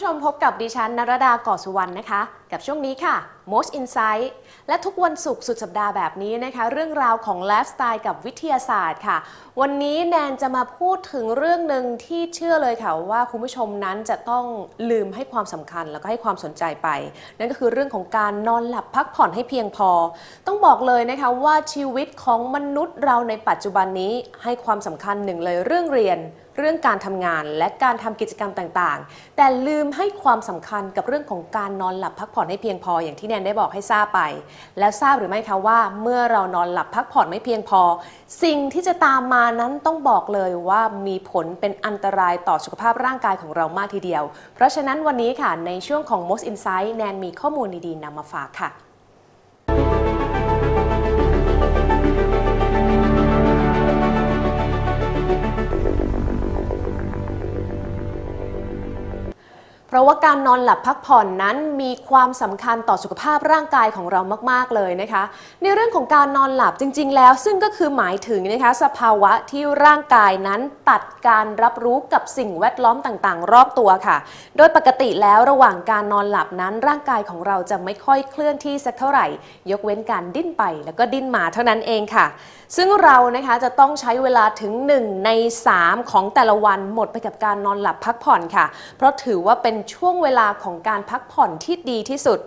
คุณผู้ชมพบกับดิฉันนรดาก่อสุวรรณนะคะ กับช่วงนี้ค่ะ Most Insight และทุกวันศุกร์สุดสัปดาห์แบบนี้นะคะ เรื่องราวของไลฟ์สไตล์กับวิทยาศาสตร์ค่ะวันนี้แนนจะมาพูดถึงเรื่องหนึ่งที่เชื่อเลยค่ะว่าคุณผู้ชมนั้นจะต้องลืมให้ความสำคัญแล้วก็ให้ความสนใจไป นั่นก็คือเรื่องของการนอนหลับพักผ่อนให้เพียงพอ ต้องบอกเลยนะคะว่าชีวิตของมนุษย์เราในปัจจุบันนี้ให้ความสำคัญหนึ่งเลยเรื่องเรียนเรื่องการทำงานและการทำกิจกรรมต่างๆ แต่ลืมให้ความสำคัญกับเรื่องของการนอนหลับพักผ่อนให้เพียงพออย่างที่แนนได้บอกให้ทราบไป แล้วทราบหรือไม่คะว่า เมื่อเรานอนหลับพักผ่อนไม่เพียงพอ สิ่งที่จะตามมานั้นต้องบอกเลยว่ามีผลเป็นอันตรายต่อสุขภาพร่างกายของเรามากทีเดียว เพราะฉะนั้นวันนี้ค่ะในช่วงของ Most Insight แนนมีข้อมูลดีๆนำมาฝากค่ะ เพราะว่าการนอนหลับพักผ่อนนั้นมีความสำคัญต่อสุขภาพร่างกายของเรามาก ๆ เลยนะคะ ในเรื่องของการนอนหลับจริง ๆ แล้ว ซึ่งก็คือหมายถึงนะคะสภาวะที่ร่างกายนั้นตัดการรับรู้กับสิ่งแวดล้อมต่างๆ รอบตัวค่ะ โดยปกติแล้วระหว่างการนอนหลับนั้น ร่างกายของเราจะไม่ค่อยเคลื่อนที่สักเท่าไหร่ ยกเว้นการดิ้นไปแล้วก็ดิ้นมาเท่านั้นเองค่ะ ซึ่งเรานะคะจะต้องใช้เวลาถึง 1 ใน 3 ของแต่ละวันหมดไปกับการนอนหลับพักผ่อนค่ะ เพราะถือว่าเป็นช่วงเวลาของการพักผ่อนที่ดีที่สุด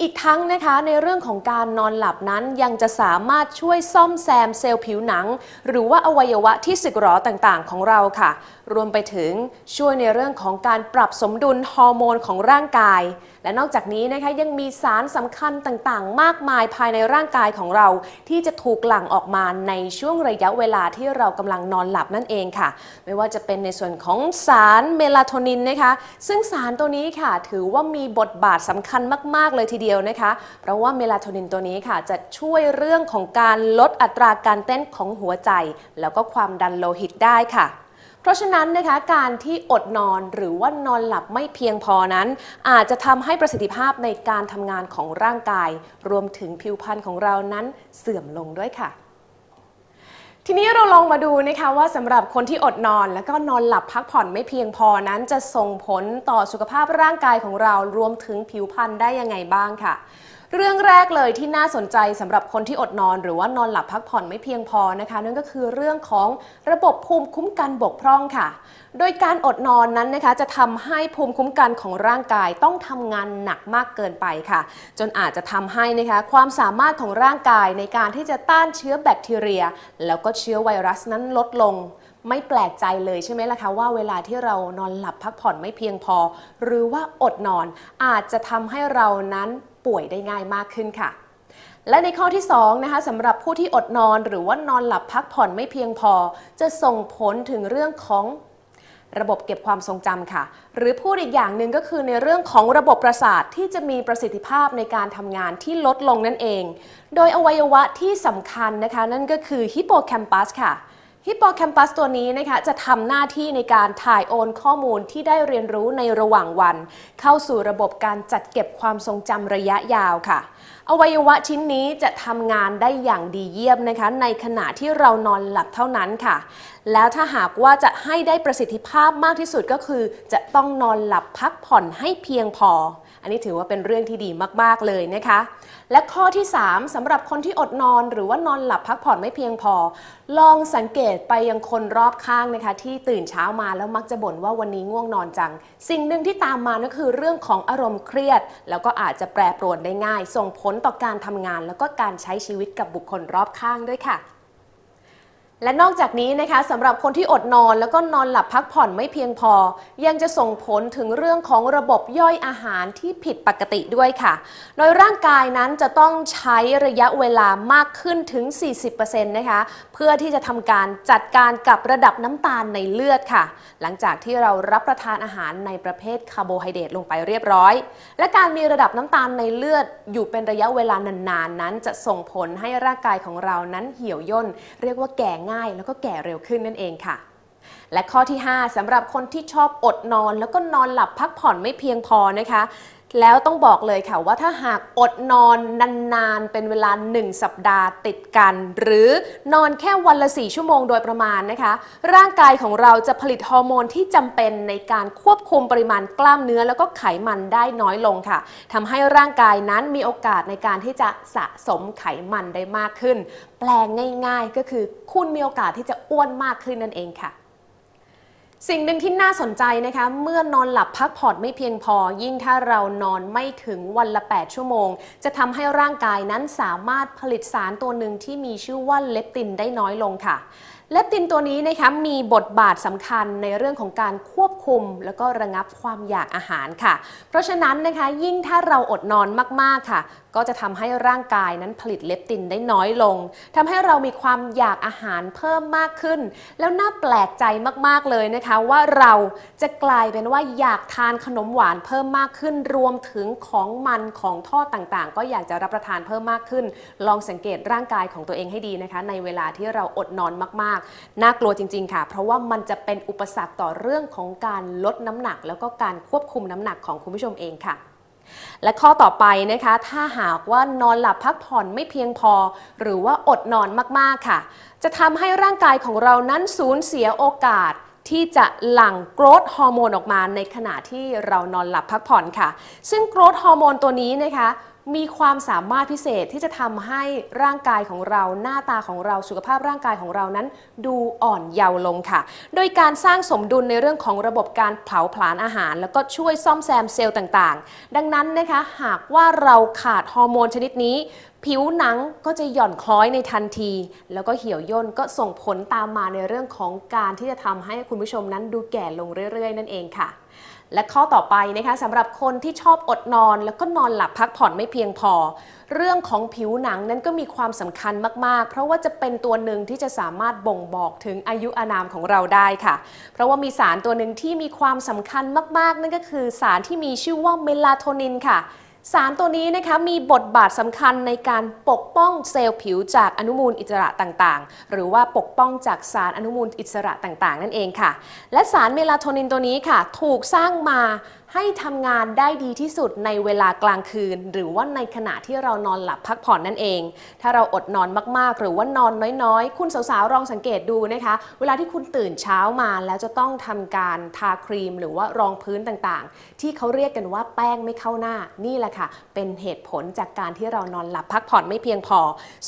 อีกทั้งนะคะในเรื่องของการนอนหลับนั้นยังจะสามารถช่วยซ่อมแซมเซลล์ผิวหนัง หรือว่าอวัยวะที่สึกหรอต่างๆ ของเราค่ะ รวมไปถึงช่วยในเรื่องของการปรับสมดุลฮอร์โมนของร่างกาย และนอกจากนี้นะคะยังมีสารสำคัญต่างๆ มากมายภายในร่างกายของเรา ที่จะถูกหลั่งออกมาในช่วงระยะเวลาที่เรากำลังนอนหลับนั่นเองค่ะ ไม่ว่าจะเป็นในส่วนของสารเมลาโทนินนะคะซึ่งสารตัวนี้ค่ะถือว่ามีบทบาทสำคัญมาก ๆ เลยทีเดียวนะคะ เพราะว่าเมลาโทนินตัวนี้ค่ะจะช่วยเรื่องของการลดอัตราการเต้นของหัวใจ แล้วก็ความดันโลหิตได้ค่ะ เพราะฉะนั้นนะคะการที่อดนอนหรือว่านอนหลับไม่เพียงพอนั้น อาจจะทำให้ประสิทธิภาพในการทำงานของร่างกาย รวมถึงผิวพรรณของเรานั้นเสื่อมลงด้วยค่ะ ทีนี้เราลองมาดูนะคะว่าสำหรับคนที่อดนอน แล้วก็นอนหลับพักผ่อนไม่เพียงพอนั้นจะส่งผลต่อสุขภาพร่างกายของเรารวมถึงผิวพรรณได้ยังไงบ้างค่ะ เรื่องแรกเลยที่น่าสนใจสำหรับคนที่อดนอน หรือว่านอนหลับพักผ่อนไม่เพียงพอนะคะ นั่นก็คือเรื่องของระบบภูมิคุ้มกันบกพร่องค่ะโดยการอดนอนนั้นนะคะจะทำให้ภูมิคุ้มกันของร่างกายต้องทำงานหนักมากเกินไปค่ะ จนอาจจะทำให้นะคะความสามารถของร่างกายในการที่จะต้านเชื้อแบคทีเรีย แล้วก็เชื้อไวรัสนั้นลดลงไม่แปลกใจเลยใช่ไหมล่ะคะว่าเวลาที่เรานอนหลับพักผ่อนไม่เพียงพอ หรือว่าอดนอนอาจจะทำให้เรานั้นป่วยได้ง่ายมากขึ้นค่ะ และในข้อที่2นะคะสำหรับผู้ที่อดนอนหรือว่านอนหลับพักผ่อนไม่เพียงพอ จะส่งผลถึงเรื่องของ ระบบเก็บความทรงจำค่ะ หรือพูดอีกอย่างหนึ่งก็คือในเรื่องของระบบประสาทที่จะมีประสิทธิภาพในการทำงานที่ลดลงนั่นเอง โดยอวัยวะที่สำคัญนะคะ นั่นก็คือฮิปโปแคมปัสค่ะ ฮิปโปแคมปัสตัวนี้นะคะจะทำหน้าที่ในการถ่ายโอนข้อมูลที่ได้เรียนรู้ในระหว่างวัน เข้าสู่ระบบการจัดเก็บความทรงจำระยะยาวค่ะ อวัยวะชิ้นนี้จะทำงานได้อย่างดีเยี่ยมนะคะ ในขณะที่เรานอนหลับเท่านั้นค่ะ แล้วถ้าหากว่าจะให้ได้ประสิทธิภาพมากที่สุดก็คือ จะต้องนอนหลับพักผ่อนให้เพียงพอ อันนี้ถือว่าเป็นเรื่องที่ดีมากๆเลยนะคะ และข้อที่ 3สำหรับคนที่อดนอนหรือว่านอนหลับพักผ่อนไม่เพียงพอ ลองสังเกตไปยังคนรอบข้างนะคะ ที่ตื่นเช้ามาแล้วมักจะบ่นว่าวันนี้ง่วงนอนจัง สิ่งหนึ่งที่ตามมาก็คือเรื่องของอารมณ์เครียด แล้วก็อาจจะแปรปรวนได้ง่าย ส่งผลต่อการทำงาน แล้วก็การใช้ชีวิตกับบุคคลรอบข้างด้วยค่ะ และนอกจากนี้นะคะสำหรับคนที่อดนอนแล้วก็นอนหลับพักผ่อนไม่เพียงพอ ยังจะส่งผลถึงเรื่องของระบบย่อยอาหารที่ผิดปกติด้วยค่ะ โดยร่างกายนั้นจะต้องใช้ระยะเวลามากขึ้นถึง 40%นะคะเพื่อที่จะทำการจัดการกับระดับน้ำตาลในเลือดค่ะ หลังจากที่เรารับประทานอาหารในประเภทคาร์โบไฮเดรตลงไปเรียบร้อย และการมีระดับน้ำตาลในเลือด อยู่เป็นระยะเวลานานๆนั้น จะส่งผลให้ร่างกายของเรานั้นเหี่ยวย่นเรียกว่าแก่ง่าย แล้วก็แก่เร็วขึ้นนั่นเองค่ะ และข้อที่ 5สำหรับคนที่ชอบอดนอน แล้วก็นอนหลับพักผ่อนไม่เพียงพอนะคะ แล้วต้องบอกเลยค่ะว่าถ้าหากอดนอนนานๆ เป็นเวลา 1 สัปดาห์ติดกัน หรือนอนแค่วันละ 4 ชั่วโมงโดยประมาณนะคะ ร่างกายของเราจะผลิตฮอร์โมนที่จำเป็นในการควบคุมปริมาณกล้ามเนื้อแล้วก็ไขมันได้น้อยลงค่ะทำให้ร่างกายนั้นมีโอกาสในการที่จะสะสมไขมันได้มากขึ้น แปลงง่าย ๆ ก็คือคุณมีโอกาสที่จะอ้วนมากขึ้นนั่นเองค่ะ สิ่งหนึ่งที่น่าสนใจนะคะ เมื่อนอนหลับพักผ่อนไม่เพียงพอ ยิ่งถ้าเรานอนไม่ถึงวันละ 8 ชั่วโมง จะทำให้ร่างกายนั้นสามารถผลิตสารตัวหนึ่งที่มีชื่อว่าเลปตินได้น้อยลงค่ะ เลปตินตัวนี้นะคะมีบทบาทสำคัญในเรื่องของการควบคุม แล้วก็ระงับความอยากอาหารค่ะ เพราะฉะนั้นนะคะยิ่งถ้าเราอดนอนมากๆค่ะ ก็จะทำให้ร่างกายนั้นผลิตเลปตินได้น้อยลงทำให้เรามีความอยากอาหารเพิ่มมากขึ้น แล้วน่าแปลกใจมากๆเลยนะคะว่าเราจะกลายเป็นว่าอยากทานขนมหวานเพิ่มมากขึ้น รวมถึงของมันของทอดต่างๆ ก็อยากจะรับประทานเพิ่มมากขึ้น ลองสังเกตร่างกายของตัวเองให้ดีนะคะ ในเวลาที่เราอดนอนมากๆน่ากลัวจริง ๆ ค่ะ เพราะว่ามันจะเป็นอุปสรรคต่อเรื่องของการลดน้ำหนัก แล้วก็การควบคุมน้ำหนักของคุณผู้ชมเองค่ะและข้อต่อไปนะคะ ถ้าหากว่านอนหลับพักผ่อนไม่เพียงพอ หรือว่าอดนอนมากๆค่ะ จะทำให้ร่างกายของเรานั้นสูญเสียโอกาส ที่จะหลั่งโกรทฮอร์โมนออกมาในขณะที่เรานอนหลับพักผ่อนค่ะ ซึ่งโกรทฮอร์โมนตัวนี้นะคะมีความสามารถพิเศษที่จะทำให้ร่างกายของเราหน้าตาของเราสุขภาพร่างกายของเรานั้น ดูอ่อนเยาว์ลงค่ะ โดยการสร้างสมดุลในเรื่องของระบบการเผาผลาญอาหาร แล้วก็ช่วยซ่อมแซมเซลล์ต่างๆ ดังนั้นนะคะหากว่าเราขาดฮอร์โมนชนิดนี้ ผิวหนังก็จะหย่อนคล้อยในทันที แล้วก็เหี่ยวย่นก็ส่งผลตามมาในเรื่องของการที่จะทำให้คุณผู้ชมนั้นดูแก่ลงเรื่อย ๆ นั่นเองค่ะ และข้อต่อไปนะคะสำหรับคนที่ชอบอดนอน แล้วก็นอนหลับพักผ่อนไม่เพียงพอ เรื่องของผิวหนังนั้นก็มีความสำคัญมากๆ เพราะว่าจะเป็นตัวหนึ่งที่จะสามารถบ่งบอกถึงอายุอานามของเราได้ค่ะ เพราะว่ามีสารตัวหนึ่งที่มีความสำคัญมากๆ นั่นก็คือสารที่มีชื่อว่าเมลาโทนินค่ะ สารตัวนี้นะคะมีบทบาทสำคัญในการปกป้องเซลล์ผิวจากอนุมูลอิสระต่างๆ หรือว่าปกป้องจากสารอนุมูลอิสระต่างๆ นั่นเองค่ะ และสารเมลาโทนินตัวนี้ค่ะ ถูกสร้างมา ให้ทำงานได้ดีที่สุดในเวลากลางคืน หรือว่าในขณะที่เรานอนหลับพักผ่อนนั่นเอง ถ้าเราอดนอนมากๆ หรือว่านอนน้อยๆ คุณสาวๆลองสังเกตดูนะคะ เวลาที่คุณตื่นเช้ามาแล้วจะต้องทำการทาครีม หรือว่ารองพื้นต่างๆ ที่เขาเรียกกันว่าแป้งไม่เข้าหน้านี่แหละค่ะ เป็นเหตุผลจากการที่เรานอนหลับพักผ่อนไม่เพียงพอ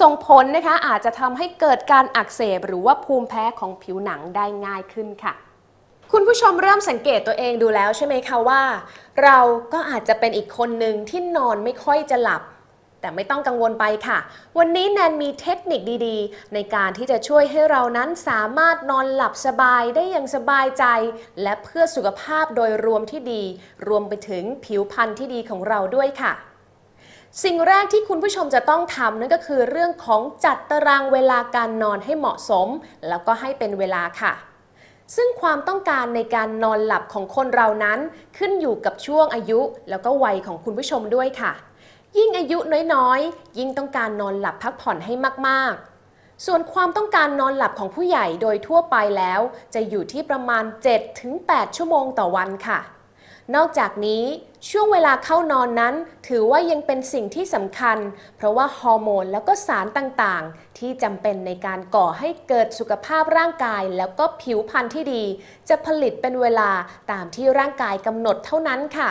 ส่งผลนะคะอาจจะทำให้เกิดการอักเสบ หรือว่าภูมิแพ้ของผิวหนังได้ง่ายขึ้นค่ะ คุณผู้ชมเริ่มสังเกตตัวเองดูแล้วใช่ไหมคะว่า เราก็อาจจะเป็นอีกคนหนึ่งที่นอนไม่ค่อยจะหลับ แต่ไม่ต้องกังวลไปค่ะ วันนี้แนนมีเทคนิคดีๆ ในการที่จะช่วยให้เรานั้นสามารถนอนหลับสบายได้อย่างสบายใจ และเพื่อสุขภาพโดยรวมที่ดี รวมไปถึงผิวพรรณที่ดีของเราด้วยค่ะ สิ่งแรกที่คุณผู้ชมจะต้องทำนั่นก็คือเรื่องของจัดตารางเวลาการนอนให้เหมาะสม แล้วก็ให้เป็นเวลาค่ะ ซึ่งความต้องการในการนอนหลับของคนเรานั้น ขึ้นอยู่กับช่วงอายุ แล้วก็วัยของคุณผู้ชมด้วยค่ะ ยิ่งอายุน้อยๆ ยิ่งต้องการนอนหลับพักผ่อนให้มากๆ ส่วนความต้องการนอนหลับของผู้ใหญ่โดยทั่วไปแล้ว จะอยู่ที่ประมาณ 7-8 ชั่วโมงต่อวันค่ะ นอกจากนี้ช่วงเวลาเข้านอนนั้น ถือว่ายังเป็นสิ่งที่สำคัญ เพราะว่าฮอร์โมนแล้วก็สารต่างๆ ที่จำเป็นในการก่อให้เกิดสุขภาพร่างกาย แล้วก็ผิวพรรณที่ดี จะผลิตเป็นเวลาตามที่ร่างกายกำหนดเท่านั้นค่ะ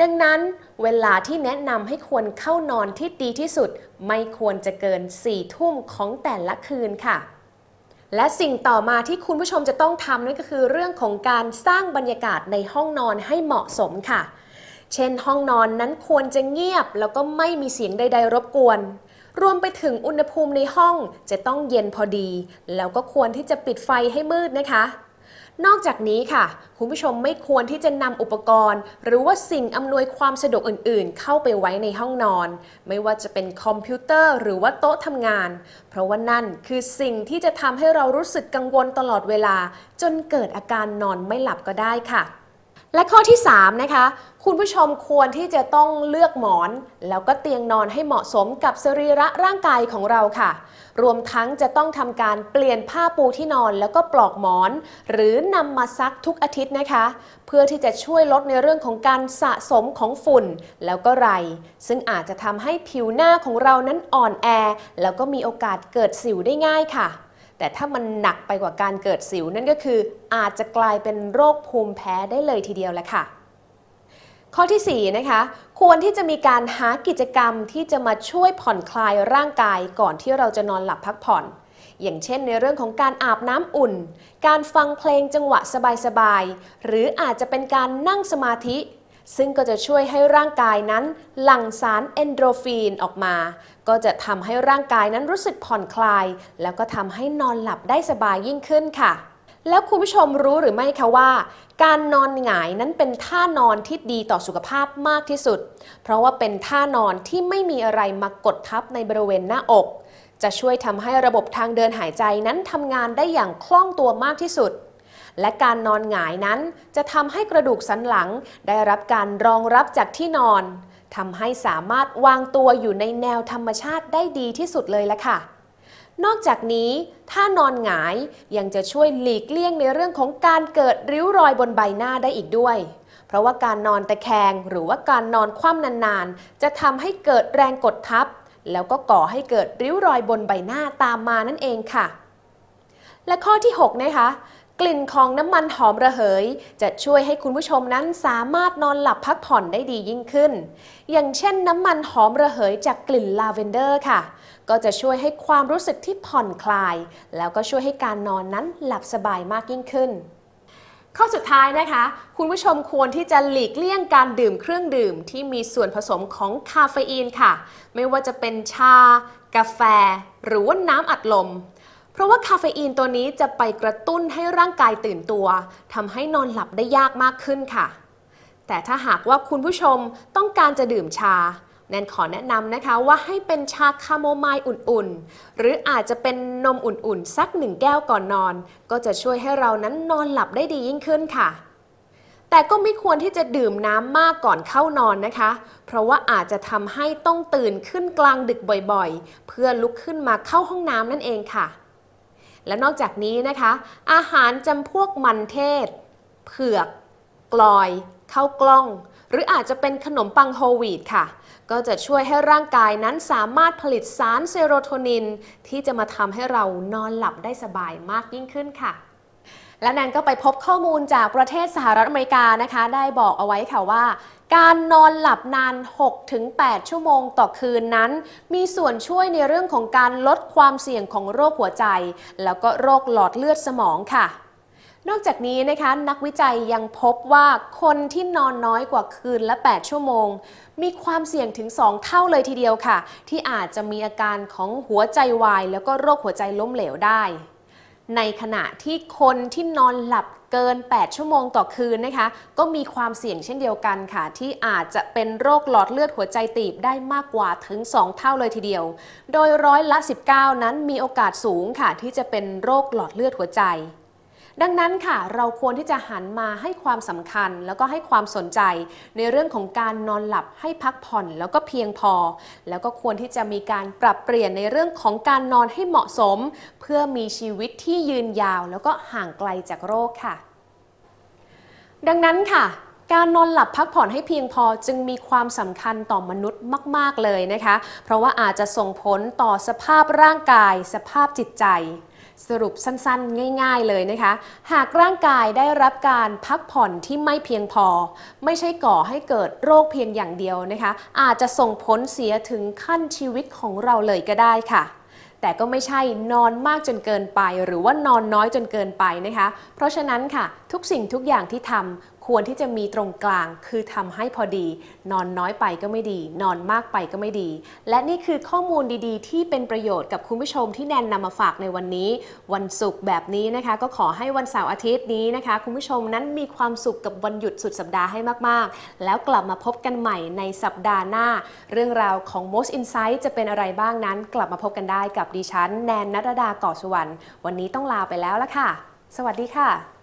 ดังนั้นเวลาที่แนะนำให้ควรเข้านอนที่ดีที่สุด ไม่ควรจะเกิน 4 ทุ่มของแต่ละคืนค่ะ และสิ่งต่อมาที่คุณผู้ชมจะต้องทำนั่นก็คือ เรื่องของการสร้างบรรยากาศในห้องนอนให้เหมาะสมค่ะ เช่น ห้องนอนนั้นควรจะเงียบ แล้วก็ไม่มีเสียงใด ๆ รบกวน รวมไปถึงอุณหภูมิในห้องจะต้องเย็นพอดี แล้วก็ควรที่จะปิดไฟให้มืดนะคะ นอกจากนี้ค่ะ คุณผู้ชมไม่ควรที่จะนำอุปกรณ์ หรือว่าสิ่งอำนวยความสะดวกอื่นๆ เข้าไปไว้ในห้องนอน ไม่ว่าจะเป็นคอมพิวเตอร์หรือว่าโต๊ะทำงาน เพราะว่านั่นคือสิ่งที่จะทำให้เรารู้สึกกังวลตลอดเวลา จนเกิดอาการนอนไม่หลับก็ได้ค่ะ และข้อที่ 3 นะคะ คุณผู้ชมควรที่จะต้องเลือกหมอน แล้วก็เตียงนอนให้เหมาะสมกับสรีระร่างกายของเราค่ะ รวมทั้งจะต้องทำการเปลี่ยนผ้าปูที่นอนแล้วก็ปลอกหมอน หรือนำมาซักทุกอาทิตย์นะคะ เพื่อที่จะช่วยลดในเรื่องของการสะสมของฝุ่นแล้วก็ไร ซึ่งอาจจะทำให้ผิวหน้าของเรานั้นอ่อนแอ แล้วก็มีโอกาสเกิดสิวได้ง่ายค่ะ แต่ถ้ามันหนักไปกว่าการเกิดสิวนั่นก็คืออาจจะกลายเป็นโรคภูมิแพ้ได้เลยทีเดียวแหละค่ะ ข้อทีสี่4นะคะควรที่จะมีการหากิจกรรมที่จะมาช่วยผ่อนคลายร่างกายก่อนที่เราจะนอนหลับพักผ่อน อย่างเช่นในเรื่องของการอาบน้ำอุ่น การฟังเพลงจังหวะสบายๆหรืออาจจะเป็นการนั่งสมาธิซึ่งก็จะช่วยให้ร่างกายนั้น หลั่งสารเอนโดรฟินออกมา ก็จะทำให้ร่างกายนั้นรู้สึกผ่อนคลาย แล้วก็ทำให้นอนหลับได้สบายยิ่งขึ้นค่ะ แล้วคุณผู้ชมรู้หรือไม่คะว่า การนอนหงายนั้นเป็นท่านอนที่ดีต่อสุขภาพมากที่สุด เพราะว่าเป็นท่านอนที่ไม่มีอะไรมากดทับในบริเวณหน้าอก จะช่วยทำให้ระบบทางเดินหายใจนั้นทำงานได้อย่างคล่องตัวมากที่สุดและการนอนหงายนั้นจะทำให้กระดูกสันหลังได้รับการรองรับจากที่นอน ทำให้สามารถวางตัวอยู่ในแนวธรรมชาติได้ดีที่สุดเลยละค่ะ นอกจากนี้ถ้านอนหงายยังจะช่วยหลีกเลี่ยงในเรื่องของการเกิดริ้วรอยบนใบหน้าได้อีกด้วย เพราะว่าการนอนตะแคงหรือว่าการนอนคว่ำนานๆ จะทำให้เกิดแรงกดทับ แล้วก็ก่อให้เกิดริ้วรอยบนใบหน้าตามมานั่นเองค่ะ และข้อที่ 6 นะคะ กลิ่นของน้ำมันหอมระเหย จะช่วยให้คุณผู้ชมนั้นสามารถนอนหลับพักผ่อนได้ดียิ่งขึ้น อย่างเช่นน้ำมันหอมระเหยจากกลิ่นลาเวนเดอร์ค่ะ ก็จะช่วยให้ความรู้สึกที่ผ่อนคลาย แล้วก็ช่วยให้การนอนนั้นหลับสบายมากยิ่งขึ้น ข้อสุดท้ายนะคะ คุณผู้ชมควรที่จะหลีกเลี่ยงการดื่มเครื่องดื่มที่มีส่วนผสมของคาเฟอีนค่ะ ไม่ว่าจะเป็นชา กาแฟ หรือว่าน้ำอัดลม เพราะว่าคาเฟอีนตัวนี้จะไปกระตุ้นให้ร่างกายตื่นตัวทำให้นอนหลับได้ยากมากขึ้นค่ะ แต่ถ้าหากว่าคุณผู้ชมต้องการจะดื่มชา แนนขอแนะนำนะคะว่าให้เป็นชาคาโมไมล์อุ่นๆ หรืออาจจะเป็นนมอุ่นๆ สักหนึ่งแก้วก่อนนอน ก็จะช่วยให้เรานั้นนอนหลับได้ดียิ่งขึ้นค่ะแต่ก็ไม่ควรที่จะดื่มน้ำมากก่อนเข้านอนนะคะ เพราะว่าอาจจะทำให้ต้องตื่นขึ้นกลางดึกบ่อยๆ เพื่อลุกขึ้นมาเข้าห้องน้ำนั่นเองค่ะ และนอกจากนี้นะคะ อาหารจำพวกมันเทศ เผือก กลอย ข้าวกล้อง หรืออาจจะเป็นขนมปังโฮลวีตค่ะ ก็จะช่วยให้ร่างกายนั้นสามารถผลิตสารเซโรโทนิน ที่จะมาทำให้เรานอนหลับได้สบายมากยิ่งขึ้นค่ะ และแนนก็ไปพบข้อมูลจากประเทศสหรัฐอเมริกานะคะ ได้บอกเอาไว้ค่ะว่า การนอนหลับนาน 6-8 ชั่วโมงต่อคืนนั้น มีส่วนช่วยในเรื่องของการลดความเสี่ยงของโรคหัวใจ แล้วก็โรคหลอดเลือดสมองค่ะนอกจากนี้นะคะนักวิจัยยังพบว่าคนที่นอนน้อยกว่าคืนละ 8 ชั่วโมง มีความเสี่ยงถึง 2 เท่าเลยทีเดียวค่ะ ที่อาจจะมีอาการของหัวใจวาย แล้วก็โรคหัวใจล้มเหลวได้ ในขณะที่คนที่นอนหลับเกิน 8 ชั่วโมงต่อคืนนะคะ ก็มีความเสี่ยงเช่นเดียวกันค่ะ ที่อาจจะเป็นโรคหลอดเลือดหัวใจตีบได้มากกว่าถึง 2 เท่าเลยทีเดียว โดยร้อยละ 19 นั้นมีโอกาสสูงค่ะ ที่จะเป็นโรคหลอดเลือดหัวใจ ดังนั้นค่ะ เราควรที่จะหันมาให้ความสำคัญ แล้วก็ให้ความสนใจ ในเรื่องของการนอนหลับให้พักผ่อนแล้วก็เพียงพอ แล้วก็ควรที่จะมีการปรับเปลี่ยนในเรื่องของการนอนให้เหมาะสม เพื่อมีชีวิตที่ยืนยาว แล้วก็ห่างไกลจากโรคค่ะ ดังนั้นค่ะการนอนหลับพักผ่อนให้เพียงพอจึงมีความสำคัญต่อมนุษย์มาก ๆ เลยนะคะ เพราะว่าอาจจะส่งผลต่อสภาพร่างกาย สภาพจิตใจ สรุปสั้นๆ ง่าย ๆเลยนะคะ หากร่างกายได้รับการพักผ่อนที่ไม่เพียงพอ ไม่ใช่ก่อให้เกิดโรคเพียงอย่างเดียวนะคะ อาจจะส่งผลเสียถึงขั้นชีวิตของเราเลยก็ได้ค่ะ แต่ก็ไม่ใช่นอนมากจนเกินไป หรือว่านอนน้อยจนเกินไปนะคะ เพราะฉะนั้นค่ะ ทุกสิ่งทุกอย่างที่ทำ ควรที่จะมีตรงกลางคือทำให้พอดี นอนน้อยไปก็ไม่ดี นอนมากไปก็ไม่ดี และนี่คือข้อมูลดีๆ ที่เป็นประโยชน์กับคุณผู้ชมที่แนนนำมาฝากในวันนี้ วันศุกร์แบบนี้นะคะ ก็ขอให้วันเสาร์อาทิตย์นี้นะคะ คุณผู้ชมนั้นมีความสุขกับวันหยุดสุดสัปดาห์ให้มากๆ แล้วกลับมาพบกันใหม่ในสัปดาห์หน้า เรื่องราวของ Most Insight จะเป็นอะไรบ้างนั้น กลับมาพบกันได้กับดิฉันแนนนัรดาก่อสุวรรณวันนี้ต้องลาไปแล้วละค่ะ สวัสดีค่ะ